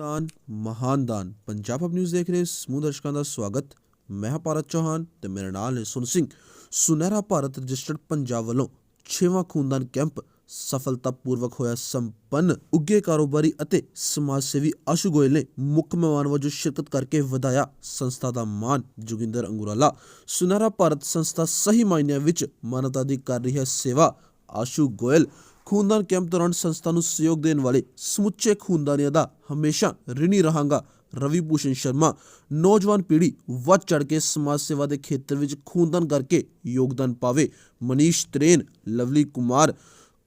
ਦਾਨ ਮਹਾਨ ਦਾਨ। ਪੰਜਾਬ ਅਬ ਨਿਊਜ਼ ਦੇਖ ਰਹੇ ਸਮੂਹ ਦਰਸ਼ਕਾਂ ਦਾ ਸਵਾਗਤ। ਮੈਂ ਹਾਂ ਭਾਰਤ ਚੌਹਾਨ ਤੇ ਮੇਰੇ ਨਾਲ ਹੈ ਸੁਨ ਸਿੰਘ। ਸੁਨਹਿਰਾ ਭਾਰਤ ਰਜਿਸਟਰਡ ਪੰਜਾਬ ਵੱਲੋਂ 6ਵਾਂ ਖੂਨਦਾਨ ਕੈਂਪ ਸਫਲਤਾਪੂਰਵਕ ਹੋਇਆ ਸੰਪੰਨ। ਉੱਗੇ ਕਾਰੋਬਾਰੀ ਅਤੇ ਸਮਾਜ ਸੇਵੀ ਆਸ਼ੂ ਗੋਇਲ ਨੇ ਮੁੱਖ ਮਹਿਮਾਨ ਵਜੋਂ ਸ਼ਿਰਕਤ ਕਰਕੇ ਵਧਾਇਆ ਸੰਸਥਾ ਦਾ ਮਾਨ ਜੋਗਿੰਦਰ ਅੰਗੁਰਾਲਾ, ਸੁਨਹਿਰਾ ਭਾਰਤ ਸੰਸਥਾ ਸਹੀ ਮਾਇਨਿਆਂ ਵਿੱਚ ਮਾਨਵਤਾ ਦੀ ਕਰ ਰਹੀ ਹੈ ਸੇਵਾ। ਆਸ਼ੂ ਗੋਇਲ ਖੂਨਦਾਨ ਕੈਂਪ ਦੌਰਾਨ ਸੰਸਥਾ ਨੂੰ ਸਹਿਯੋਗ ਦੇਣ ਵਾਲੇ ਸਮੁੱਚੇ ਖੂਨਦਾਨੀਆਂ ਦਾ ਹਮੇਸ਼ਾ ਰਿਣੀ ਰਹਾਂਗਾ। ਰਵੀ ਭੂਸ਼ਣ ਸ਼ਰਮਾ, ਨੌਜਵਾਨ ਪੀੜ੍ਹੀ ਵੱਧ ਚੜ ਕੇ ਸਮਾਜ ਸੇਵਾ ਦੇ ਖੇਤਰ ਵਿੱਚ ਖੂਨਦਾਨ ਕਰਕੇ ਯੋਗਦਾਨ ਪਾਵੇ। ਮਨੀਸ਼ ਤਰੇਨ, ਲਵਲੀ ਕੁਮਾਰ,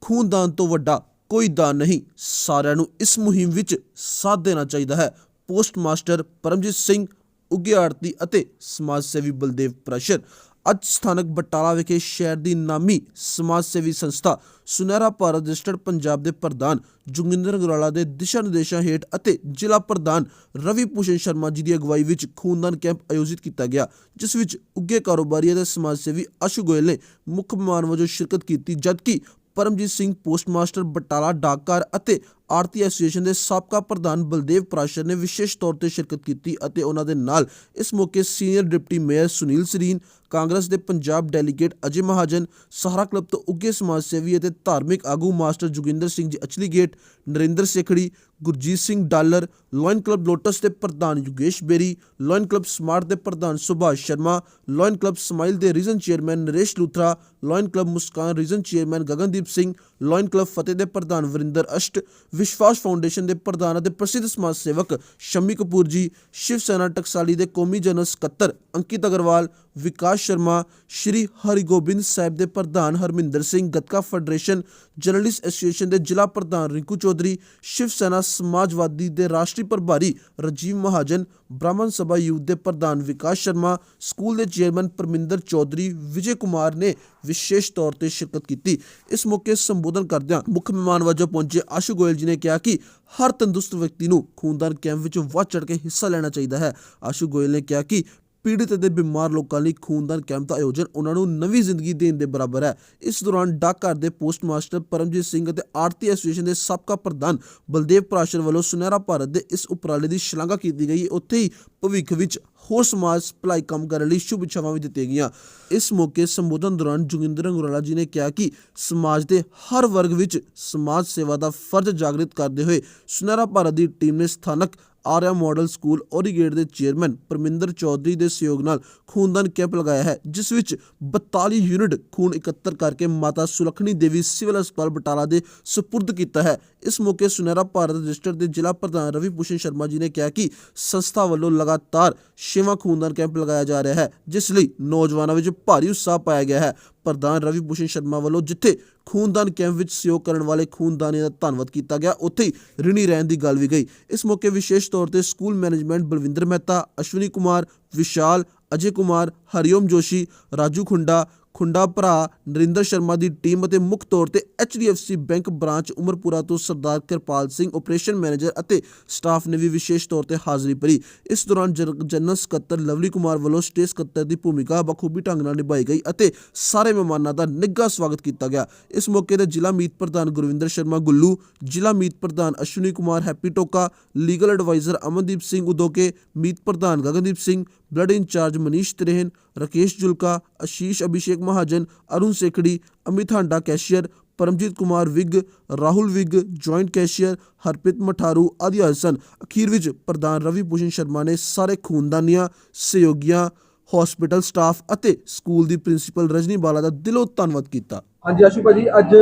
ਖੂਨਦਾਨ ਤੋਂ ਵੱਡਾ ਕੋਈ ਦਾਨ ਨਹੀਂ, ਸਾਰਿਆਂ ਨੂੰ ਇਸ ਮੁਹਿੰਮ ਵਿੱਚ ਸਾਥ ਦੇਣਾ ਚਾਹੀਦਾ ਹੈ। ਪੋਸਟ ਮਾਸਟਰ ਪਰਮਜੀਤ ਸਿੰਘ ਉੱਗੇ ਆੜਤੀ ਅਤੇ ਸਮਾਜ ਸੇਵੀ ਬਲਦੇਵ ਪ੍ਰਸ਼ਰ। ਅੱਜ ਸਥਾਨਕ ਬਟਾਲਾ ਵਿਖੇ ਸ਼ਹਿਰ ਦੀ ਨਾਮੀ ਸਮਾਜ ਸੇਵੀ ਸੰਸਥਾ ਸੁਨਹਿਰਾ ਭਾਰਤ ਰਜਿਸਟਰਡ ਪੰਜਾਬ ਦੇ ਪ੍ਰਧਾਨ ਜੋਗਿੰਦਰ ਗੁਰਾਲਾ ਦੇ ਦਿਸ਼ਾ ਨਿਰਦੇਸ਼ਾਂ ਹੇਠ ਅਤੇ ਜ਼ਿਲ੍ਹਾ ਪ੍ਰਧਾਨ ਰਵੀ ਭੂਸ਼ਣ ਸ਼ਰਮਾ ਜੀ ਦੀ ਅਗਵਾਈ ਵਿੱਚ ਖੂਨਦਾਨ ਕੈਂਪ ਆਯੋਜਿਤ ਕੀਤਾ ਗਿਆ, ਜਿਸ ਵਿੱਚ ਉੱਗੇ ਕਾਰੋਬਾਰੀ ਅਤੇ ਸਮਾਜ ਸੇਵੀ ਅਸ਼ੂ ਗੋਇਲ ਨੇ ਮੁੱਖ ਮਹਿਮਾਨ ਵਜੋਂ ਸ਼ਿਰਕਤ ਕੀਤੀ, ਜਦਕਿ ਪਰਮਜੀਤ ਸਿੰਘ ਪੋਸਟਮਾਸਟਰ ਬਟਾਲਾ, ਡਾਕਘਰ ਅਤੇ ਆਰਤੀ ਐਸੋਸੀਏਸ਼ਨ ਦੇ ਸਾਬਕਾ ਪ੍ਰਧਾਨ ਬਲਦੇਵ ਪ੍ਰਾਸ਼ਰ ਨੇ ਵਿਸ਼ੇਸ਼ ਤੌਰ ਤੇ ਸ਼ਿਰਕਤ ਕੀਤੀ ਅਤੇ ਉਹਨਾਂ ਦੇ ਨਾਲ ਇਸ ਮੌਕੇ senior deputy mayor Sunil Sareen, Congress ਦੇ ਪੰਜਾਬ ਡੈਲੀਗੇਟ ਅਜੇ ਮਹਾਜਨ, ਸਹਾਰਾ ਕਲੱਬ ਤੋਂ ਉੱਗੇ ਸਮਾਜ ਸੇਵੀ ਅਤੇ ਧਾਰਮਿਕ ਆਗੂ master Joginder Singh ji Achli gate, Narinder Sekhri, Gurjit Singh Dollar, lion club lotus ਦੇ ਪ੍ਰਧਾਨ Yugesh Beri, lion club smart ਦੇ ਪ੍ਰਧਾਨ Subhash Sharma, lion club smile ਦੇ region chairman Naresh Luthra, lion club Muskan region chairman Gagandeep Singh lion club Fateh ਦੇ ਪ੍ਰਧਾਨ ਵਰਿੰਦਰ ਅਸ਼ਟ, ਵਿਸ਼ਵਾਸ foundation ਦੇ ਪ੍ਰਧਾਨ ਅਤੇ ਪ੍ਰਸਿੱਧ ਸਮਾਜ ਸੇਵਕ ਸ਼ਮੀ ਕਪੂਰ ਜੀ, ਸ਼ਿਵ ਸੈਨਾ ਟਕਸਾਲੀ ਦੇ ਕੌਮੀ ਜਨਰਲ ਸਕੱਤਰ ਅੰਕਿਤ ਅਗਰਵਾਲ ਵਿਕਾਸ ਸ਼ਰਮਾ, ਸ਼੍ਰੀ ਹਰਿਗੋਬਿੰਦ ਸਾਹਿਬ ਦੇ ਪ੍ਰਧਾਨ Harminder Singh, Gatka federation journalist association ਦੇ ਜ਼ਿਲ੍ਹਾ ਪ੍ਰਧਾਨ ਰਿੰਕੂ ਚੌਧਰੀ, ਸ਼ਿਵ ਸੈਨਾ ਸਮਾਜਵਾਦੀ ਦੇ ਰਾਸ਼ਟਰੀ ਪ੍ਰਭਾਰੀ ਰਾਜੀਵ ਮਹਾਜਨ, ਬ੍ਰਾਹਮਣ ਸਭਾ ਯੂਥ ਦੇ ਪ੍ਰਧਾਨ ਵਿਕਾਸ ਸ਼ਰਮਾ, ਸਕੂਲ ਦੇ ਚੇਅਰਮੈਨ ਪਰਮਿੰਦਰ ਚੌਧਰੀ, ਵਿਜੇ ਕੁਮਾਰ ਨੇ ਵਿਸ਼ੇਸ਼ ਤੌਰ ਤੇ ਸ਼ਿਰਕਤ ਕੀਤੀ। ਇਸ ਮੌਕੇ ਸੰਬੋਧਨ ਕਰਦਿਆਂ ਮੁੱਖ ਮਹਿਮਾਨ ਵਜੋਂ ਪਹੁੰਚੇ ਆਸ਼ੂ ਗੋਇਲ ਜੀ ਨੇ ਕਿਹਾ ਕਿ ਹਰ ਤੰਦਰੁਸਤ ਵਿਅਕਤੀ ਨੂੰ ਖੂਨਦਾਨ ਕੈਂਪ ਵਿੱਚ ਵੱਧ ਚੜ ਕੇ ਹਿੱਸਾ ਲੈਣਾ ਚਾਹੀਦਾ ਹੈ। ਆਸ਼ੂ ਗੋਇਲ ਨੇ ਕਿਹਾ ਕਿ ਪੀੜਿਤ ਅਤੇ ਬਿਮਾਰ ਲੋਕਾਂ ਲਈ ਖੂਨਦਾਨ ਕੈਂਪ ਦਾ ਆਯੋਜਨ ਉਹਨਾਂ ਨੂੰ ਨਵੀਂ ਜ਼ਿੰਦਗੀ ਦੇਣ ਦੇ ਬਰਾਬਰ ਹੈ। ਇਸ ਦੌਰਾਨ ਡਾਕਘਰ ਦੇ ਪੋਸਟ ਮਾਸਟਰ ਪਰਮਜੀਤ ਸਿੰਘ ਅਤੇ ਆਰਤੀ ਐਸੋਸੀਏਸ਼ਨ ਦੇ ਸਾਬਕਾ ਪ੍ਰਧਾਨ ਬਲਦੇਵ ਪ੍ਰਾਸ਼ਰ ਵੱਲੋਂ ਸੁਨਹਿਰਾ ਭਾਰਤ ਦੇ ਇਸ ਉਪਰਾਲੇ ਦੀ ਸ਼ਲਾਘਾ ਕੀਤੀ ਗਈ। ਉੱਥੇ ਹੀ ਭਵਿੱਖ ਵਿੱਚ ਹੋਰ ਸਮਾਜ ਭਲਾਈ ਕੰਮ ਕਰਨ ਲਈ ਸ਼ੁਭ ਇੱਛਾਵਾਂ ਵੀ ਦਿੱਤੀਆਂ ਗਈਆਂ। ਇਸ ਮੌਕੇ ਸੰਬੋਧਨ ਦੌਰਾਨ ਜੋਗਿੰਦਰ ਅੰਗੁਰਾਲਾ ਜੀ ਨੇ ਕਿਹਾ ਕਿ ਸਮਾਜ ਦੇ ਹਰ ਵਰਗ ਵਿੱਚ ਸਮਾਜ ਸੇਵਾ ਦਾ ਫਰਜ਼ ਜਾਗਰਿਤ ਕਰਦੇ ਹੋਏ ਸੁਨਹਿਰਾ ਭਾਰਤ ਦੀ ਟੀਮ ਨੇ ਸਥਾਨਕ ਆਰਿਆ ਮਾਡਲ ਸਕੂਲ ਔਰੀਗੇਟ ਦੇ ਚੇਅਰਮੈਨ ਪਰਮਿੰਦਰ ਚੌਧਰੀ ਦੇ ਸਹਿਯੋਗ ਨਾਲ ਖੂਨਦਾਨ ਕੈਂਪ ਲਗਾਇਆ ਹੈ, ਜਿਸ ਵਿੱਚ 42 ਯੂਨਿਟ ਖੂਨ ਇਕੱਤਰ ਕਰਕੇ ਮਾਤਾ ਸੁਲੱਖਣੀ ਦੇਵੀ ਸਿਵਲ ਹਸਪਤਾਲ ਬਟਾਲਾ ਦੇ ਸਪੁਰਦ ਕੀਤਾ ਹੈ। ਇਸ ਮੌਕੇ ਸੁਨਹਿਰਾ ਭਾਰਤ ਰਜਿਸਟਰ ਦੇ ਜ਼ਿਲ੍ਹਾ ਪ੍ਰਧਾਨ ਰਵੀ ਭੂਸ਼ਣ ਸ਼ਰਮਾ ਜੀ ਨੇ ਕਿਹਾ ਕਿ ਸੰਸਥਾ ਵੱਲੋਂ ਲਗਾਤਾਰ ਛੇਵਾਂ ਖੂਨਦਾਨ ਕੈਂਪ ਲਗਾਇਆ ਜਾ ਰਿਹਾ ਹੈ, ਜਿਸ ਲਈ ਨੌਜਵਾਨਾਂ ਵਿੱਚ ਭਾਰੀ ਉਤਸ਼ਾਹ ਪਾਇਆ ਗਿਆ ਹੈ। ਪ੍ਰਧਾਨ ਰਵੀ ਭੂਸ਼ਣ ਸ਼ਰਮਾ ਵੱਲੋਂ ਜਿੱਥੇ ਖੂਨਦਾਨ ਕੈਂਪ ਵਿੱਚ ਸਹਿਯੋਗ ਕਰਨ ਵਾਲੇ ਖੂਨਦਾਨੀਆਂ ਦਾ ਧੰਨਵਾਦ ਕੀਤਾ ਗਿਆ, ਉੱਥੇ ਹੀ ਰਿਣੀ ਰਹਿਣ ਦੀ ਗੱਲ ਵੀ ਗਈ। ਇਸ ਮੌਕੇ ਵਿਸ਼ੇਸ਼ ਤੌਰ ਤੇ ਸਕੂਲ ਮੈਨੇਜਮੈਂਟ ਬਲਵਿੰਦਰ ਮਹਿਤਾ, ਅਸ਼ਵਨੀ ਕੁਮਾਰ, ਵਿਸ਼ਾਲ, ਅਜੇ ਕੁਮਾਰ, ਹਰੀਓਮ ਜੋਸ਼ੀ, ਰਾਜੂ ਖੁੰਡਾ ਖੁੰਡਾ ਭਰਾ ਨਰਿੰਦਰ ਸ਼ਰਮਾ ਦੀ ਟੀਮ ਅਤੇ ਮੁੱਖ ਤੌਰ ਤੇ HDFC ਬੈਂਕ ਬ੍ਰਾਂਚ ਉਮਰਪੁਰਾ ਤੋਂ ਸਰਦਾਰ ਕਿਰਪਾਲ ਸਿੰਘ, ਆਪਰੇਸ਼ਨ ਮੈਨੇਜਰ ਅਤੇ ਸਟਾਫ ਨੇ ਵੀ ਵਿਸ਼ੇਸ਼ ਤੌਰ ਤੇ ਹਾਜ਼ਰੀ ਭਰੀ। ਇਸ ਦੌਰਾਨ ਜਰ- ਜਨਰਲ ਸਕੱਤਰ ਲਵਲੀ ਕੁਮਾਰ ਵੱਲੋਂ ਸਟੇਜ ਸਕੱਤਰ ਦੀ ਭੂਮਿਕਾ ਬਖੂਬੀ ਢੰਗ ਨਾਲ ਨਿਭਾਈ ਗਈ ਅਤੇ ਸਾਰੇ ਮਹਿਮਾਨਾਂ ਦਾ ਨਿੱਘਾ ਸਵਾਗਤ ਕੀਤਾ ਗਿਆ। ਇਸ ਮੌਕੇ ਤੇ ਜ਼ਿਲ੍ਹਾ ਮੀਤ ਪ੍ਰਧਾਨ ਗੁਰਵਿੰਦਰ ਸ਼ਰਮਾ ਗੁੱਲੂ, ਜ਼ਿਲ੍ਹਾ ਮੀਤ ਪ੍ਰਧਾਨ Ashwani Kumar Happy Toka, legal adviser Amandeep Singh Udoke, ਮੀਤ ਪ੍ਰਧਾਨ Gagandeep Singh, blood in charge Manish Trehan Rakesh Julka Ashish Abhishek Mahajan Arun Sekhri Amit Handa cashier Paramjit Kumar Vig Rahul Vig joint cashier Harpreet Matharu ਆਦਿ ਆਏ ਸਨ। ਅਖੀਰ ਵਿੱਚ ਪ੍ਰਧਾਨ ਰਵੀ ਭੂਸ਼ਣ ਸ਼ਰਮਾ ਨੇ ਸਾਰੇ ਖੂਨਦਾਨੀਆਂ ਸਹਿਯੋਗੀਆਂ ਹਸਪੀਟਲ ਸਟਾਫ ਅਤੇ ਸਕੂਲ ਦੀ ਪ੍ਰਿੰਸੀਪਲ ਰਜਨੀ ਬਾਲਾ ਦਾ ਦਿਲੋਂ ਧੰਨਵਾਦ ਕੀਤਾ। ਹਾਂਜੀ ਆਸ਼ੂ ਭਾਜੀ ਅੱਜ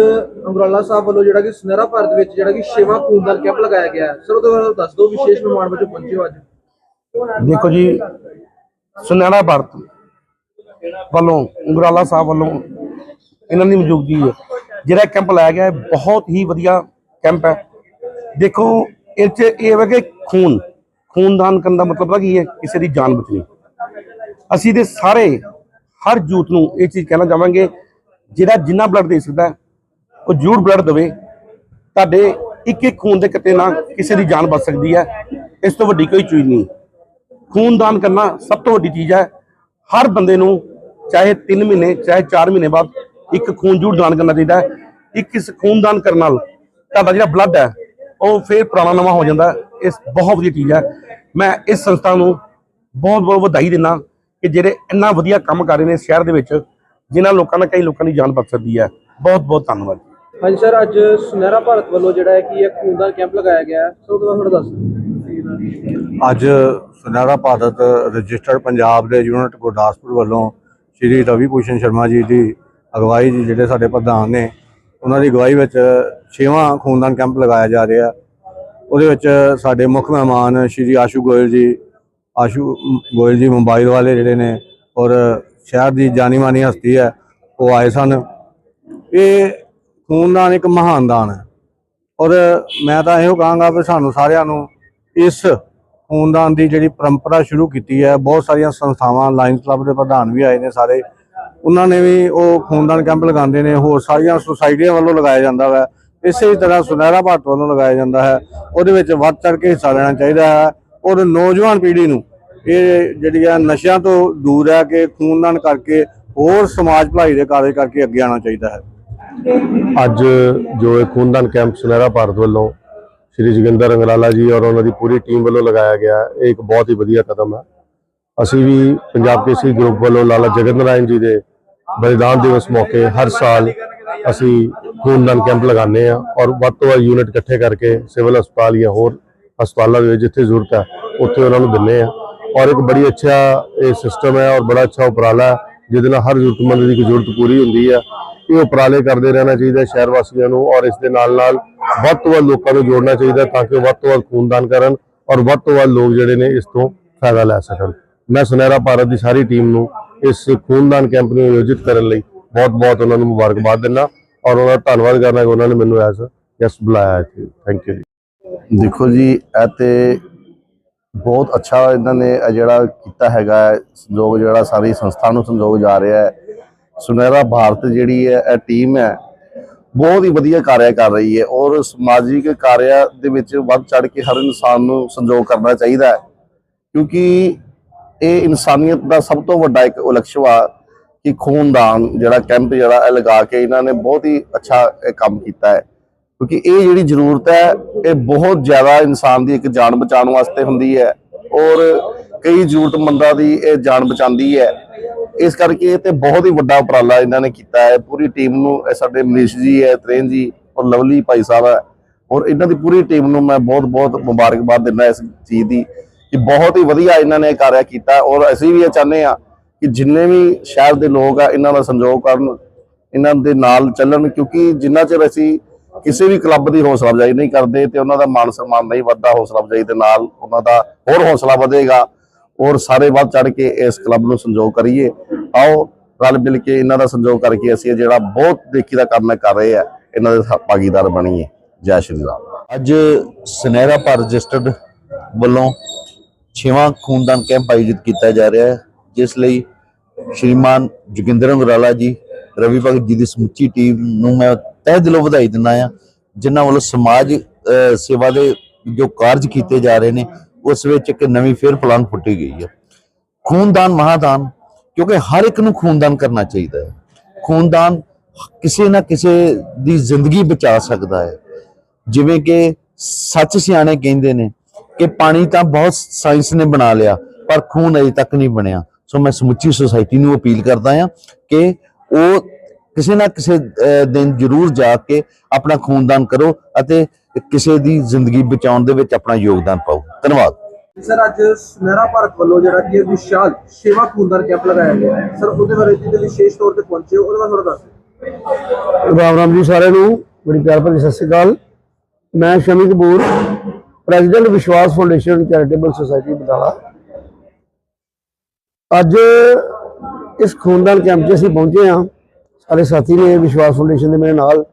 ਅੰਗਰਾਲਾ ਸਾਹਿਬ ਵੱਲੋਂ ਜਿਹੜਾ ਕਿ ਸੁਨਹਿਰਾ ਭਾਰਤ ਵਿੱਚ ਜਿਹੜਾ ਕਿ ਛੇਵਾਂ ਖੂਨਦਾਨ ਕੈਂਪ ਲਗਾਇਆ ਗਿਆ ਹੈ। ਸਰ ਉਹਦੇ ਬਾਰੇ ਦੱਸ ਦਿਓ ਵਿਸ਼ੇਸ਼ ਮਹਿਮਾਨ ਵਜੋਂ ਪਹੁੰਚੇ ਹੋ ਅੱਜ। ਦੇਖੋ ਜੀ ਸੁਨਹਿਰਾ ਭਾਰਤ। ਵੱਲੋਂ ਗੁਰਾਲਾ ਸਾਹਿਬ ਵੱਲੋਂ ਇਹਨਾਂ ਦੀ ਮੌਜੂਦਗੀ ਹੈ। ਜਿਹੜਾ ਕੈਂਪ ਲਾਇਆ ਗਿਆ ਹੈ, ਬਹੁਤ ਹੀ ਵਧੀਆ ਕੈਂਪ ਹੈ। ਦੇਖੋ, ਇਹ 'ਚ ਇਹ ਹੈ ਕਿ ਖੂਨ, ਖੂਨਦਾਨ ਕਰਨ ਦਾ ਮਤਲਬ ਕੀ ਹੈ? ਕਿਸੇ ਦੀ ਜਾਨ ਬਚਣੀ। ਅਸੀਂ ਦੇ ਸਾਰੇ, ਹਰ ਯੂਥ ਨੂੰ ਇਹ ਚੀਜ਼ ਕਹਿਣਾ ਚਾਹਾਂਗੇ, ਜਿਹੜਾ ਜਿੰਨਾ ਬਲੱਡ ਦੇ ਸਕਦਾ ਉਹ ਜ਼ਰੂਰ ਬਲੱਡ ਦੇਵੇ। ਤੁਹਾਡੇ ਇੱਕ ਇੱਕ ਖੂਨ ਦੇ ਕਿਤੇ ਨਾ ਕਿਸੇ ਦੀ ਜਾਨ ਬਚ ਸਕਦੀ ਹੈ। ਇਸ ਤੋਂ ਵੱਡੀ ਕੋਈ ਚੀਜ਼ ਨਹੀਂ। ਖੂਨਦਾਨ ਕਰਨਾ ਸਭ ਤੋਂ ਵੱਡੀ ਚੀਜ਼ ਹੈ। ਹਰ ਬੰਦੇ ਨੂੰ ਚਾਹੇ 3 ਮਹੀਨੇ ਚਾਹੇ 4 ਮਹੀਨੇ ਬਾਅਦ ਇੱਕ ਖੂਨ ਜ਼ਰੂਰ ਦਾਨ ਕਰਨਾ ਚਾਹੀਦਾ ਹੈ। ਇੱਕ ਇਸ ਖੂਨਦਾਨ ਕਰਨ ਨਾਲ ਤੁਹਾਡਾ ਜਿਹੜਾ ਬਲੱਡ ਹੈ ਉਹ ਫੇਰ ਪੁਰਾਣਾ ਨਵਾਂ ਹੋ ਜਾਂਦਾ ਹੈ। ਇਸ ਬਹੁਤ ਵਧੀਆ ਚੀਜ਼ ਹੈ। ਮੈਂ ਇਸ ਸੰਸਥਾ ਨੂੰ ਬਹੁਤ ਬਹੁਤ ਵਧਾਈ ਦਿੰਦਾ ਕਿ ਜਿਹੜੇ ਇੰਨਾ ਵਧੀਆ ਕੰਮ ਕਰ ਰਹੇ ਨੇ ਸ਼ਹਿਰ ਦੇ ਵਿੱਚ ਜਿਨ੍ਹਾਂ ਲੋਕਾਂ ਨਾਲ ਕਈ ਲੋਕਾਂ ਦੀ ਜਾਨ ਬਚ ਸਕਦੀ ਹੈ। ਬਹੁਤ ਬਹੁਤ ਧੰਨਵਾਦ। ਹਾਂਜੀ ਸਰ ਅੱਜ ਸੁਨਹਿਰਾ ਭਾਰਤ ਵੱਲੋਂ ਜਿਹੜਾ ਹੈ ਕਿ ਇੱਕ ਖੂਨਦਾਨ ਕੈਂਪ ਲਗਾਇਆ ਗਿਆ ਹੈ। ਉਹਦੇ ਬਾਰੇ ਥੋੜਾ ਦੱਸ ਅੱਜ ਸੁਨਹਿਰਾ ਭਾਰਤ ਰਜਿਸਟਰਡ ਪੰਜਾਬ ਦੇ ਯੂਨਿਟ ਗੁਰਦਾਸਪੁਰ ਵੱਲੋਂ ਸ਼੍ਰੀ ਰਵੀ ਭੂਸ਼ਣ ਸ਼ਰਮਾ ਜੀ ਦੀ ਅਗਵਾਈ ਜੀ ਜਿਹੜੇ ਸਾਡੇ ਪ੍ਰਧਾਨ ਨੇ, ਉਹਨਾਂ ਦੀ ਅਗਵਾਈ ਵਿੱਚ ਛੇਵਾਂ ਖੂਨਦਾਨ ਕੈਂਪ ਲਗਾਇਆ ਜਾ ਰਿਹਾ। ਉਹਦੇ ਵਿੱਚ ਸਾਡੇ ਮੁੱਖ ਮਹਿਮਾਨ ਸ਼੍ਰੀ ਆਸ਼ੂ ਗੋਇਲ ਜੀ, ਆਸ਼ੂ ਗੋਇਲ ਜੀ ਮੋਬਾਈਲ ਵਾਲੇ ਜਿਹੜੇ ਨੇ ਔਰ ਸ਼ਹਿਰ ਦੀ ਜਾਨੀ ਮਾਨੀ ਹਸਤੀ ਹੈ, ਉਹ ਆਏ ਸਨ। ਇਹ ਖੂਨਦਾਨ ਇੱਕ ਮਹਾਨ ਦਾਨ ਹੈ। ਔਰ ਮੈਂ ਤਾਂ ਇਹੋ ਕਹਾਂਗਾ ਵੀ ਸਾਨੂੰ ਸਾਰਿਆਂ ਨੂੰ ਇਸ ਖੂਨਦਾਨ ਦੀ ਜਿਹੜੀ ਪਰੰਪਰਾ ਸ਼ੁਰੂ ਕੀਤੀ ਹੈ, ਬਹੁਤ ਸਾਰੀਆਂ ਸੰਸਥਾਵਾਂ ਲਾਇਨਸ ਕਲੱਬ ਦੇ ਪ੍ਰਧਾਨ ਵੀ ਆਏ ਨੇ ਸਾਰੇ। ਉਹਨਾਂ ਨੇ ਵੀ ਉਹ ਖੂਨਦਾਨ ਕੈਂਪ ਲਗਾਉਂਦੇ ਨੇ, ਹੋਰ ਸਾਰੀਆਂ ਸੁਸਾਇਟੀਆਂ ਵੱਲੋਂ ਲਗਾਇਆ ਜਾਂਦਾ ਹੈ ਇਸੇ ਤਰ੍ਹਾਂ ਸੁਨਹਿਰਾ ਭਾਰਤ ਵੱਲੋਂ ਲਗਾਇਆ ਜਾਂਦਾ ਹੈ। ਉਹਦੇ ਵਿੱਚ ਵੱਧ ਚੜ ਕੇ ਹਿੱਸਾ ਲੈਣਾ ਚਾਹੀਦਾ ਹੈ। ਔਰ ਨੌਜਵਾਨ ਪੀੜ੍ਹੀ ਨੂੰ ਇਹ ਜਿਹੜੀਆਂ ਨਸ਼ਿਆਂ ਤੋਂ ਦੂਰ ਰਹਿ ਕੇ ਖੂਨਦਾਨ ਕਰਕੇ ਹੋਰ ਸਮਾਜ ਭਲਾਈ ਦੇ ਕਾਰਜ ਕਰਕੇ ਅੱਗੇ ਆਉਣਾ ਚਾਹੀਦਾ ਹੈ। ਅੱਜ ਜੋ ਇਹ ਖੂਨਦਾਨ ਕੈਂਪ ਸੁਨਹਿਰਾ ਭਾਰਤ ਵੱਲੋਂ ਸ਼੍ਰੀ ਜੋਗਿੰਦਰ ਅੰਗਰਾਲਾ ਜੀ ਔਰ ਉਹਨਾਂ ਦੀ ਪੂਰੀ ਟੀਮ ਵੱਲੋਂ ਲਗਾਇਆ ਗਿਆ ਇਹ ਇੱਕ ਬਹੁਤ ਹੀ ਵਧੀਆ ਕਦਮ ਹੈ। ਅਸੀਂ ਵੀ ਪੰਜਾਬ ਕੇਸਰੀ ਗਰੁੱਪ ਵੱਲੋਂ ਲਾਲਾ ਜਗਤ ਨਾਰਾਇਣ ਜੀ ਦੇ ਬਲੀਦਾਨ ਦਿਵਸ ਮੌਕੇ ਹਰ ਸਾਲ ਅਸੀਂ ਖੂਨਦਾਨ ਕੈਂਪ ਲਗਾਉਂਦੇ ਆ ਔਰ ਵੱਧ ਤੋਂ ਵੱਧ ਯੂਨਿਟ ਇਕੱਠੇ ਕਰਕੇ ਸਿਵਲ ਹਸਪਤਾਲ ਜਾਂ ਹੋਰ ਹਸਪਤਾਲਾਂ ਦੇ ਵਿੱਚ ਜਿੱਥੇ ਜ਼ਰੂਰਤ ਹੈ, ਉੱਥੇ ਉਹਨਾਂ ਨੂੰ ਦਿੰਦੇ ਆ ਔਰ ਇੱਕ ਬੜੀ ਅੱਛਾ ਇਹ ਸਿਸਟਮ ਹੈ ਔਰ ਬੜਾ ਅੱਛਾ ਉਪਰਾਲਾ ਹੈ, ਜਿਹਦੇ ਨਾਲ ਹਰ ਜ਼ਰੂਰਤਮੰਦ ਦੀ ਜ਼ਰੂਰਤ ਪੂਰੀ ਹੁੰਦੀ ਹੈ। ਇਹ ਉਪਰਾਲੇ ਕਰਦੇ ਰਹਿਣਾ ਚਾਹੀਦਾ ਸ਼ਹਿਰ ਵਾਸੀਆਂ ਨੂੰ ਔਰ ਇਸ ਦੇ ਨਾਲ ਨਾਲ ਵੱਧ ਤੋਂ ਵੱਧ ਲੋਕਾਂ ਨੂੰ ਜੋੜਨਾ ਚਾਹੀਦਾ ਤਾਂ ਕਿ ਵੱਧ ਤੋਂ ਵੱਧ ਖੂਨਦਾਨ ਕਰਨ ਔਰ ਵੱਧ ਤੋਂ ਵੱਧ ਲੋਕ ਜਿਹੜੇ ਨੇ ਇਸ ਤੋਂ ਫਾਇਦਾ ਲੈ ਸਕਣ। ਮੈਂ ਸੁਨਹਿਰਾ ਭਾਰਤ ਦੀ ਸਾਰੀ ਟੀਮ ਨੂੰ ਇਸ ਖੂਨਦਾਨ ਕੈਂਪ ਨੂੰ ਆਯੋਜਿਤ ਕਰਨ ਲਈ ਬਹੁਤ ਬਹੁਤ ਉਹਨਾਂ ਨੂੰ ਮੁਬਾਰਕਬਾਦ ਦਿੰਦਾ ਔਰ ਉਹਨਾਂ ਦਾ ਧੰਨਵਾਦ ਕਰਨਾ ਕਿ ਉਹਨਾਂ ਨੇ ਮੈਨੂੰ ਐਸ ਗੈਸਟ ਬੁਲਾਇਆ ਇੱਥੇ। ਥੈਂਕ ਯੂ ਜੀ। ਦੇਖੋ ਜੀ ਇਹ ਤੇ ਬਹੁਤ ਅੱਛਾ ਇਹਨਾਂ ਨੇ ਇਹ ਜਿਹੜਾ ਕੀਤਾ ਹੈਗਾ ਹੈ, ਸੰਯੋਗ ਜਿਹੜਾ ਸਾਰੀ ਸੰਸਥਾ ਨੂੰ ਸੰਯੋਗ ਜਾ ਰਿਹਾ ਹੈ। ਸੁਨਹਿਰਾ ਭਾਰਤ ਜਿਹੜੀ ਹੈ ਇਹ ਟੀਮ ਹੈ ਬਹੁਤ ਹੀ ਵਧੀਆ ਕਾਰਿਆ ਕਰ ਰਹੀ ਹੈ ਔਰ ਸਮਾਜਿਕ ਕਾਰਿਆ ਦੇ ਵਿੱਚ ਵੱਧ ਚੜ ਕੇ ਹਰ ਇਨਸਾਨ ਨੂੰ ਸੰਯੋਗ ਕਰਨਾ ਚਾਹੀਦਾ ਹੈ। ਕਿਉਂਕਿ ਇਹ ਇਨਸਾਨੀਅਤ ਦਾ ਸਭ ਤੋਂ ਵੱਡਾ ਇੱਕ ਉਲਕਸ਼ ਵਾ ਕਿ ਖੂਨਦਾਨ ਜਿਹੜਾ ਕੈਂਪ ਜਿਹੜਾ ਇਹ ਲਗਾ ਕੇ ਇਹਨਾਂ ਨੇ ਬਹੁਤ ਹੀ ਅੱਛਾ ਕੰਮ ਕੀਤਾ ਹੈ। ਕਿਉਂਕਿ ਇਹ ਜਿਹੜੀ ਜ਼ਰੂਰਤ ਹੈ, ਇਹ ਬਹੁਤ ਜ਼ਿਆਦਾ ਇਨਸਾਨ ਦੀ ਇੱਕ ਜਾਨ ਬਚਾਉਣ ਵਾਸਤੇ ਹੁੰਦੀ ਹੈ ਔਰ ਕਈ ਜ਼ਰੂਰਤਮੰਦਾਂ ਦੀ ਇਹ ਜਾਨ ਬਚਾਉਂਦੀ ਹੈ। ਇਸ ਕਰਕੇ ਇਹ ਤੇ ਬਹੁਤ ਹੀ ਵੱਡਾ ਉਪਰਾਲਾ ਇਹਨਾਂ ਨੇ ਕੀਤਾ ਹੈ। ਪੂਰੀ ਟੀਮ ਨੂੰ, ਇਹ ਸਾਡੇ ਮਨੀਸ਼ ਜੀ ਹੈ, ਤ੍ਰੇਨ ਜੀ ਔਰ ਲਵਲੀ ਭਾਈ ਸਾਹਿਬ ਹੈ। ਔਰ ਇਹਨਾਂ ਦੀ ਪੂਰੀ ਟੀਮ ਨੂੰ ਮੈਂ ਬਹੁਤ ਬਹੁਤ ਮੁਬਾਰਕਬਾਦ ਦਿੰਦਾ ਇਸ ਚੀਜ਼ ਦੀ ਕਿ ਬਹੁਤ ਹੀ ਵਧੀਆ ਇਹਨਾਂ ਨੇ ਇਹ ਕਾਰਿਆ ਕੀਤਾ ਔਰ ਅਸੀਂ ਵੀ ਇਹ ਚਾਹੁੰਦੇ ਆ ਕਿ ਜਿੰਨੇ ਵੀ ਸ਼ਹਿਰ ਦੇ ਲੋਕ ਆ, ਇਹਨਾਂ ਦਾ ਸੰਯੋਗ ਕਰਨ, ਇਹਨਾਂ ਦੇ ਨਾਲ ਚੱਲਣ, ਕਿਉਂਕਿ ਜਿੰਨਾ ਚਿਰ ਅਸੀਂ ਕਿਸੇ ਵੀ ਕਲੱਬ ਦੀ ਹੌਸਲਾ ਅਫਜ਼ਾਈ ਨਹੀਂ ਕਰਦੇ ਤੇ ਉਹਨਾਂ ਦਾ ਮਾਨ ਸਨਮਾਨ ਨਹੀਂ ਵੱਧਦਾ ਹੌਸਲਾ ਅਫਜ਼ਾਈ ਦੇ ਨਾਲ ਉਹਨਾਂ ਦਾ ਹੋਰ ਹੌਸਲਾ ਵਧੇਗਾ। ਔਰ ਸਾਰੇ ਵੱਧ ਚੜ ਕੇ ਇਸ ਕਲੱਬ ਨੂੰ ਸੰਯੋਗ ਕਰੀਏ। ਆਓ ਰਲ ਮਿਲ ਕੇ ਇਹਨਾਂ ਦਾ ਸੰਯੋਗ ਕਰਕੇ ਅਸੀਂ ਜਿਹੜਾ ਬਹੁਤ ਦੇਖੀ ਦਾ ਕੰਮ ਕਰ ਰਹੇ ਆ ਇਹਨਾਂ ਦੇ ਭਾਗੀਦਾਰ ਬਣੀਏ। ਜੈ ਸ਼੍ਰੀ ਰਾਮ। ਅੱਜ ਸੁਨਹਿਰਾ ਭਾਰਤ ਰਜਿਸਟਰਡ ਵੱਲੋਂ ਛੇਵਾਂ ਖੂਨਦਾਨ ਕੈਂਪ ਆਯੋਜਿਤ ਕੀਤਾ ਜਾ ਰਿਹਾ ਹੈ ਜਿਸ ਲਈ ਸ਼੍ਰੀਮਾਨ ਜੋਗਿੰਦਰ ਅੰਗਰਾਲਾ ਜੀ ਰਵੀ ਭਗਤ ਜੀ ਦੀ ਸਮੁੱਚੀ ਟੀਮ ਨੂੰ ਮੈਂ ਤਹਿ ਦਿਲੋਂ ਵਧਾਈ ਦਿੰਦਾ ਆ ਜਿਨ੍ਹਾਂ ਵੱਲੋਂ ਸਮਾਜ ਅਹ, ਸੇਵਾ ਦੇ ਜੋ ਕਾਰਜ ਕੀਤੇ ਜਾ ਰਹੇ ਨੇ ਉਸ ਵਿੱਚ ਇੱਕ ਨਵੀਂ ਫੇਰ ਪਲਾਨ ਫੁੱਟੀ ਗਈ ਹੈ। ਖੂਨਦਾਨ, ਮਹਾਦਾਨ, ਕਿਉਂਕਿ ਹਰ ਇੱਕ ਨੂੰ ਖੂਨਦਾਨ ਕਰਨਾ ਚਾਹੀਦਾ ਹੈ। ਖੂਨਦਾਨ ਕਿਸੇ ਨਾ ਕਿਸੇ ਦੀ ਜ਼ਿੰਦਗੀ ਬਚਾ ਸਕਦਾ ਹੈ। ਜਿਵੇਂ ਕਿ ਸੱਚ ਸਿਆਣੇ ਕਹਿੰਦੇ ਨੇ ਕਿ ਪਾਣੀ ਤਾਂ ਬਹੁਤ ਸਾਇੰਸ ਨੇ ਬਣਾ ਲਿਆ, ਪਰ ਖੂਨ ਅਜੇ ਤੱਕ ਨਹੀਂ ਬਣਿਆ। ਸੋ ਮੈਂ ਸਮੁੱਚੀ ਸੁਸਾਇਟੀ ਨੂੰ ਅਪੀਲ ਕਰਦਾ ਹਾਂ ਕਿ ਉਹ ਕਿਸੇ ਨਾ ਕਿਸੇ ਦਿਨ ਜ਼ਰੂਰ ਜਾ ਕੇ ਆਪਣਾ ਖੂਨਦਾਨ ਕਰੋ ਅਤੇ ਕਿਸੇ ਦੀ ਜ਼ਿੰਦਗੀ ਬਚਾਉਣ ਦੇ ਵਿੱਚ ਆਪਣਾ ਯੋਗਦਾਨ ਪਾਓ। ਧੰਨਵਾਦ। ਸਰ ਅੱਜ ਸੁਨਹਿਰਾ ਭਾਰਤ ਵੱਲੋਂ ਜਿਹੜਾ ਕਿ ਇਹ ਵਿਸ਼ਾਲ ਛੇਵਾਂ ਖੂਨਦਾਨ ਕੈਂਪ ਲਗਾਇਆ ਗਿਆ ਹੈ। ਸਰ ਉਹਦੇ ਬਾਰੇ ਜਿਹਦੇ ਵਿਸ਼ੇਸ਼ ਤੌਰ ਤੇ ਪਹੁੰਚੇ ਹੋ, ਉਹਦੇ ਬਾਰੇ ਥੋੜਾ ਦੱਸ ਰਾਮ ਰਾਮ ਜੀ ਸਾਰਿਆਂ ਨੂੰ ਬੜੀ ਪਿਆਰ ਭਰੀ ਸਤਿ ਸ਼੍ਰੀ ਅਕਾਲ। ਮੈਂ Shammi Kapoor president Vishwas foundation charitable society Batala. ਅੱਜ ਇਸ ਖੂਨਦਾਨ ਕੈਂਪ 'ਚ ਅਸੀਂ ਪਹੁੰਚੇ ਹਾਂ। ਸਾਰੇ ਸਾਥੀ ਨੇ ਵਿਸ਼ਵਾਸ ਫਾਊਂਡੇਸ਼ਨ ਦੇ ਮੇਰੇ ਨਾਲ।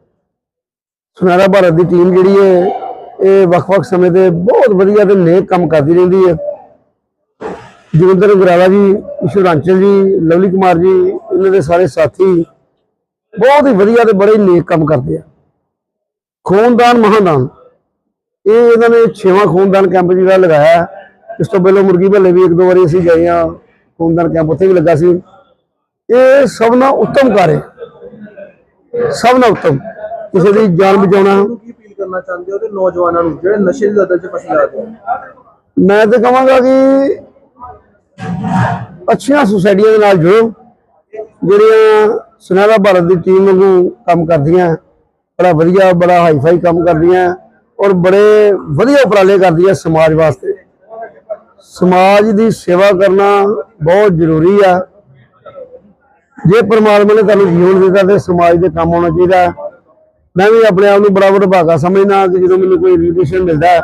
ਸੁਨਹਿਰਾ ਭਾਰਤ ਦੀ ਟੀਮ ਜਿਹੜੀ ਹੈ, ਇਹ ਵੱਖ-ਵੱਖ ਸਮੇਂ ਤੇ ਬਹੁਤ ਵਧੀਆ ਤੇ ਨੇਕ ਕੰਮ ਕਰਦੀ ਰਹਿੰਦੀ ਹੈ। ਜੋਗਿੰਦਰ ਗੁਰਾਲਾ ਜੀ ਈਸ਼ਵਰਾਂਚਲ ਜੀ, ਲਵਲੀ ਕੁਮਾਰ ਜੀ, ਇਹਨਾਂ ਦੇ ਸਾਰੇ ਸਾਥੀ ਬਹੁਤ ਹੀ ਵਧੀਆ ਤੇ ਬੜੇ ਹੀ ਨੇਕ ਕੰਮ ਕਰਦੇ ਆ। ਖੂਨਦਾਨ, ਮਹਾਦਾਨ। ਇਹ ਇਹਨਾਂ ਨੇ ਛੇਵਾਂ ਖੂਨਦਾਨ ਕੈਂਪ ਜਿਹੜਾ ਲਗਾਇਆ। ਇਸ ਤੋਂ ਪਹਿਲਾਂ ਮੁਰਗੀ ਭੱਲੇ ਵੀ ਇੱਕ ਦੋ ਵਾਰੀ ਅਸੀਂ ਗਏ ਆ ਖੂਨਦਾਨ ਕੈਂਪ ਉੱਥੇ ਵੀ ਲੱਗਾ ਸੀ। ਇਹ ਸਭ ਨਾਲ ਉੱਤਮ ਕਾਰਜ ਸਭ ਨਾਲ ਉੱਤਮ। ਕਿਸੇ ਦੀ ਜਾਨ ਬਚਾਉਣਾ। ਨੂੰ ਕੀ ਅਪੀਲ ਕਰਨਾ ਚਾਹੁੰਦੇ ਹੋ ਤੇ ਨੌਜਵਾਨਾਂ ਨੂੰ ਜਿਹੜੇ ਨਸ਼ੇ ਦੀ ਲਤ 'ਚ ਫਸੇ ਜਾਂਦੇ ਮੈਂ ਤਾਂ ਕਹਾਂਗਾ ਕਿ ਅੱਛੀਆਂ ਸੁਸਾਇਟੀਆਂ ਦੇ ਨਾਲ ਜੁੜੋ ਜਿਹੜੀਆਂ ਸੁਨਹਿਰਾ ਭਾਰਤ ਦੀ ਟੀਮ ਵਾਂਗੂ ਕੰਮ ਕਰਦੀਆਂ ਬੜਾ ਵਧੀਆ ਬੜਾ ਹਾਈਫਾਈ ਕੰਮ ਕਰਦੀਆਂ ਔਰ ਬੜੇ ਵਧੀਆ ਉਪਰਾਲੇ ਕਰਦੀਆਂ ਸਮਾਜ ਵਾਸਤੇ। ਸਮਾਜ ਦੀ ਸੇਵਾ ਕਰਨਾ ਬਹੁਤ ਜ਼ਰੂਰੀ ਆ। ਜੇ ਪਰਮਾਤਮਾ ਨੇ ਤੁਹਾਨੂੰ ਜੀਵਨ ਦਿੱਤਾ ਤੇ ਸਮਾਜ ਦੇ ਕੰਮ ਆਉਣਾ ਚਾਹੀਦਾ। ਮੈਂ ਵੀ ਆਪਣੇ ਆਪ ਨੂੰ ਬੜਾ ਵਡਭਾਗਾ ਸਮਝਦਾ ਕਿ ਜਦੋਂ ਮੈਨੂੰ ਕੋਈ ਇਨਵੀਟੇਸ਼ਨ ਮਿਲਦਾ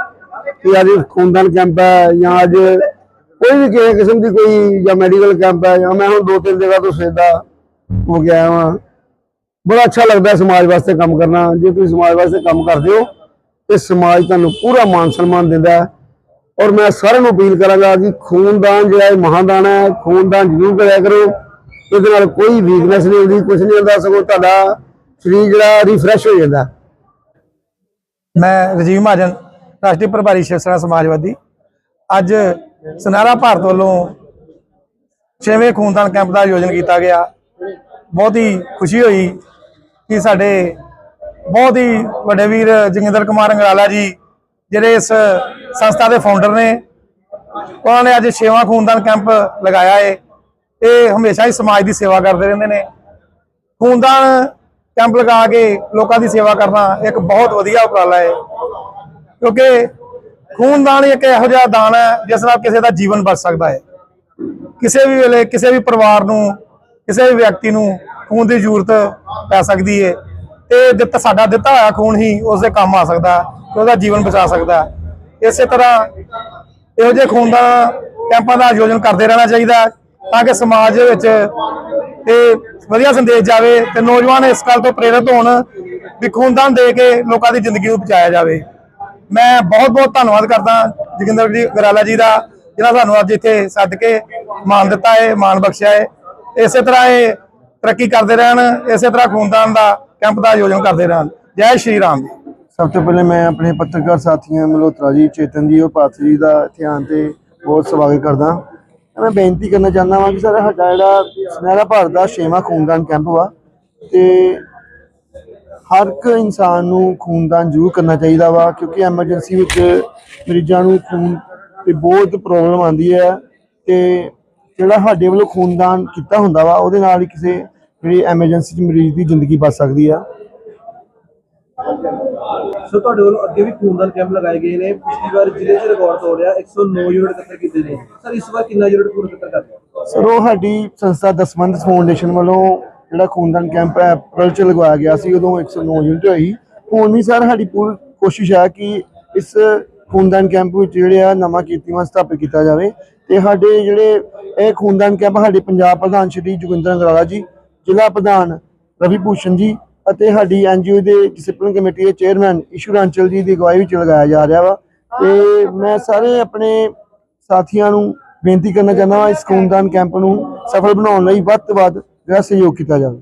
ਕਿ ਅੱਜ ਖੂਨਦਾਨ ਕੈਂਪ ਹੈ ਜਾਂ ਅੱਜ ਕੋਈ ਵੀ ਕਿਸੇ ਕਿਸਮ ਦੀ ਕੋਈ ਜਾਂ ਮੈਡੀਕਲ ਕੈਂਪ ਹੈ ਜਾਂ ਮੈਂ ਹੁਣ ਦੋ ਤਿੰਨ ਜਗ੍ਹਾ ਤੋਂ ਸੇਦਾ ਹੋ ਗਿਆ ਹਾਂ ਬੜਾ ਅੱਛਾ ਲੱਗਦਾ ਸਮਾਜ ਵਾਸਤੇ ਕੰਮ ਕਰਨਾ। ਜੇ ਤੁਸੀਂ ਸਮਾਜ ਵਾਸਤੇ ਕੰਮ ਕਰਦੇ ਹੋ, ਤੇ ਸਮਾਜ ਤੁਹਾਨੂੰ ਪੂਰਾ ਮਾਨ ਸਨਮਾਨ ਦਿੰਦਾ ਔਰ ਮੈਂ ਸਾਰਿਆਂ ਨੂੰ ਅਪੀਲ ਕਰਾਂਗਾ ਕਿ ਖੂਨਦਾਨ ਜਿਹੜਾ ਇਹ ਮਹਾਦਾਨ ਹੈ, ਖੂਨਦਾਨ ਜ਼ਰੂਰ ਕਰਿਆ ਕਰੋ। ਇਹਦੇ ਨਾਲ ਕੋਈ ਵੀਕਨੈਸ ਨਹੀਂ ਹੁੰਦੀ ਕੁਝ ਨਹੀਂ ਹੁੰਦਾ। ਸਗੋਂ ਤੁਹਾਡਾ ਸਰੀਰ ਜਿਹੜਾ ਰਿਫਰੈਸ਼ ਹੋ ਜਾਂਦਾ। ਮੈਂ ਰਜੀਵ ਮਹਾਜਨ, ਰਾਸ਼ਟਰੀ ਪ੍ਰਭਾਰੀ ਸ਼ਿਵ ਸੈਨਾ ਸਮਾਜਵਾਦੀ। ਅੱਜ ਸੁਨਹਿਰਾ ਭਾਰਤ ਵੱਲੋਂ ਛੇਵੇਂ ਖੂਨਦਾਨ ਕੈਂਪ ਦਾ ਆਯੋਜਨ ਕੀਤਾ ਗਿਆ। ਬਹੁਤ ਹੀ ਖੁਸ਼ੀ ਹੋਈ ਕਿ ਸਾਡੇ ਬਹੁਤ ਹੀ ਵੱਡੇ ਵੀਰ ਜੋਗਿੰਦਰ ਕੁਮਾਰ ਅੰਗਰਾਲਾ ਜੀ, ਜਿਹੜੇ ਇਸ ਸੰਸਥਾ ਦੇ ਫਾਊਂਡਰ ਨੇ, ਉਹਨਾਂ ਨੇ ਅੱਜ ਛੇਵਾਂ ਖੂਨਦਾਨ ਕੈਂਪ ਲਗਾਇਆ ਹੈ ਇਹ ਹਮੇਸ਼ਾ ਹੀ ਸਮਾਜ ਦੀ ਸੇਵਾ ਕਰਦੇ ਰਹਿੰਦੇ ਨੇ। ਖੂਨਦਾਨ ਕੈਂਪ ਲਗਾ ਕੇ ਲੋਕਾਂ ਦੀ ਸੇਵਾ ਕਰਨਾ ਇੱਕ ਬਹੁਤ ਵਧੀਆ ਉਪਰਾਲਾ ਹੈ। ਕਿਉਂਕਿ ਖੂਨਦਾਨ ਇੱਕ ਇਹੋ ਜਿਹਾ ਦਾਨ ਹੈ, ਜਿਸ ਨਾਲ ਕਿਸੇ ਦਾ ਜੀਵਨ ਬਚ ਸਕਦਾ ਹੈ। ਕਿਸੇ ਵੀ ਵੇਲੇ ਕਿਸੇ ਵੀ ਪਰਿਵਾਰ ਨੂੰ, ਕਿਸੇ ਵੀ ਵਿਅਕਤੀ ਨੂੰ ਖੂਨ ਦੀ ਜ਼ਰੂਰਤ ਪੈ ਸਕਦੀ ਹੈ ਤੇ ਦਿੱਤਾ ਸਾਡਾ ਦਿੱਤਾ ਹੋਇਆ ਖੂਨ ਹੀ ਉਸ ਦੇ ਕੰਮ ਆ ਸਕਦਾ ਹੈ ਤੇ ਉਹਦਾ ਜੀਵਨ ਬਚਾ ਸਕਦਾ ਇਸੇ ਤਰ੍ਹਾਂ ਇਹੋ ਜਿਹੇ ਖੂਨ ਦਾ ਕੈਂਪਾਂ ਦਾ ਆਯੋਜਨ ਕਰਦੇ ਰਹਿਣਾ ਚਾਹੀਦਾ ਤਾਂ ਕਿ ਸਮਾਜ ਦੇ ਵਿੱਚ ਇਹ ਵਧੀਆ ਸੰਦੇਸ਼ ਜਾਵੇ ਤੇ ਨੌਜਵਾਨ ਇਸ ਗੱਲ ਤੋਂ ਪ੍ਰੇਰਿਤ ਹੋਣ ਵੀ ਖੂਨਦਾਨ ਦੇ ਕੇ ਲੋਕਾਂ ਦੀ ਜ਼ਿੰਦਗੀ ਨੂੰ ਬਚਾਇਆ ਜਾਵੇ। ਮੈਂ ਬਹੁਤ ਬਹੁਤ ਧੰਨਵਾਦ ਕਰਦਾ ਜੋਗਿੰਦਰ ਜੀ ਗਰਾਲਾ ਜੀ ਦਾ ਜਿਹੜਾ ਸਾਨੂੰ ਅੱਜ ਇੱਥੇ ਸੱਦ ਕੇ ਮਾਣ ਦਿੱਤਾ ਹੈ, ਮਾਣ ਬਖਸ਼ਿਆ ਹੈ। ਇਸੇ ਤਰ੍ਹਾਂ ਇਹ ਤਰੱਕੀ ਕਰਦੇ ਰਹਿਣ, ਇਸੇ ਤਰ੍ਹਾਂ ਖੂਨਦਾਨ ਦਾ ਕੈਂਪ ਦਾ ਆਯੋਜਨ ਕਰਦੇ ਰਹਿਣ। ਜੈ ਸ਼੍ਰੀ ਰਾਮ ਸਭ ਤੋਂ ਪਹਿਲੇ ਮੈਂ ਆਪਣੇ ਪੱਤਰਕਾਰ ਸਾਥੀਆਂ ਮਲਹੋਤਰਾ ਜੀ, ਚੇਤਨ ਜੀ, ਔਰ ਪਾਰਥ ਜੀ ਦਾ ਧਿਆਨ ਤੇ ਬਹੁਤ ਸਵਾਗਤ ਕਰਦਾ। ਮੈਂ ਬੇਨਤੀ ਕਰਨਾ ਚਾਹੁੰਦਾ ਵਾਂ ਕਿ ਸਰ ਸਾਡਾ ਜਿਹੜਾ ਸੁਨਹਿਰਾ ਭਾਰਤ ਦਾ ਛੇਵਾਂ ਖੂਨਦਾਨ ਕੈਂਪ ਵਾ ਤੇ ਹਰ ਇੱਕ ਇਨਸਾਨ ਨੂੰ ਖੂਨਦਾਨ ਜ਼ਰੂਰ ਕਰਨਾ ਚਾਹੀਦਾ ਵਾ ਕਿਉਂਕਿ ਐਮਰਜੈਂਸੀ ਵਿੱਚ ਮਰੀਜ਼ਾਂ ਨੂੰ ਖੂਨ 'ਤੇ ਬਹੁਤ ਪ੍ਰੋਬਲਮ ਆਉਂਦੀ ਹੈ ਤੇ ਜਿਹੜਾ ਸਾਡੇ ਵੱਲੋਂ ਖੂਨਦਾਨ ਕੀਤਾ ਹੁੰਦਾ ਵਾ ਉਹਦੇ ਨਾਲ ਹੀ ਕਿਸੇ ਜਿਹੜੀ ਐਮਰਜੈਂਸੀ 'ਚ ਮਰੀਜ਼ ਦੀ ਜ਼ਿੰਦਗੀ ਬਚ ਸਕਦੀ ਆ। ਸੋ ਤੁਹਾਡੇ ਵੱਲੋਂ ਅੱਗੇ ਵੀ ਖੂਨਦਾਨ ਕੈਂਪ ਲਗਾਏ ਗਏ ਨੇ। ਪਿਛਲੀ ਵਾਰ ਜ਼ਿਲ੍ਹੇ 'ਚ ਰਿਕਾਰਡ ਤੋੜਿਆ 109 ਯੂਨਿਟ ਇਕੱਠੇ ਕੀਤੇ ਨੇ। ਸਰ, ਇਸ ਵਾਰ ਕਿੰਨਾ ਯੂਨਿਟ ਖੂਨ ਇਕੱਠਾ ਕਰ ਸਰ, ਉਹ ਸਾਡੀ ਸੰਸਥਾ ਦਸਵੰਧ ਫਾਊਂਡੇਸ਼ਨ ਵੱਲੋਂ ਜਿਹੜਾ ਖੂਨਦਾਨ ਕੈਂਪ ਹੈ, ਅਪ੍ਰੈਲ ਚ ਲਗਵਾਇਆ ਗਿਆ ਸੀ, ਉਦੋਂ 109 ਯੂਨਿਟ ਹੋਈ। ਹੁਣ ਵੀ ਸਰ, ਸਾਡੀ ਪੂਰੀ ਕੋਸ਼ਿਸ਼ ਹੈ ਕਿ ਇਸ ਖੂਨਦਾਨ ਕੈਂਪ ਵਿੱਚ ਜਿਹੜੇ ਆ ਨਵਾਂ ਕੀਰਤੀਮਾਨ ਸਥਾਪਿਤ ਕੀਤਾ ਜਾਵੇ। ਤੇ ਸਾਡੇ ਜਿਹੜੇ ਇਹ ਖੂਨਦਾਨ ਕੈਂਪ, ਸਾਡੇ ਪੰਜਾਬ ਪ੍ਰਧਾਨ ਸ਼੍ਰੀ ਜੋਗਿੰਦਰ ਅੰਗਰਾਲਾ ਜੀ, ਜ਼ਿਲ੍ਹਾ ਪ੍ਰਧਾਨ ਰਵੀ ਭੂਸ਼ਣ ਜੀ ਅਤੇ ਸਾਡੀ ਐਨਜੀਓ ਦੇ ਡਿਸਪਲਿਨ ਕਮੇਟੀ ਦੇ ਚੇਅਰਮੈਨ ਈਸ਼ਵਰ ਅੰਚਲ ਜੀ ਦੀ ਅਗਵਾਈ ਵਿੱਚ ਲਗਾਇਆ ਜਾ ਰਿਹਾ ਵਾ। ਤੇ ਮੈਂ ਸਾਰੇ ਆਪਣੇ ਸਾਥੀਆਂ ਨੂੰ ਬੇਨਤੀ ਕਰਨਾ ਚਾਹੁੰਦਾ ਹਾਂ ਇਸ ਖੂਨਦਾਨ ਕੈਂਪ ਨੂੰ ਸਫਲ ਬਣਾਉਣ ਲਈ ਵੱਧ ਤੋਂ ਵੱਧ ਜਿਹੜਾ ਸਹਿਯੋਗ ਕੀਤਾ ਜਾਵੇ।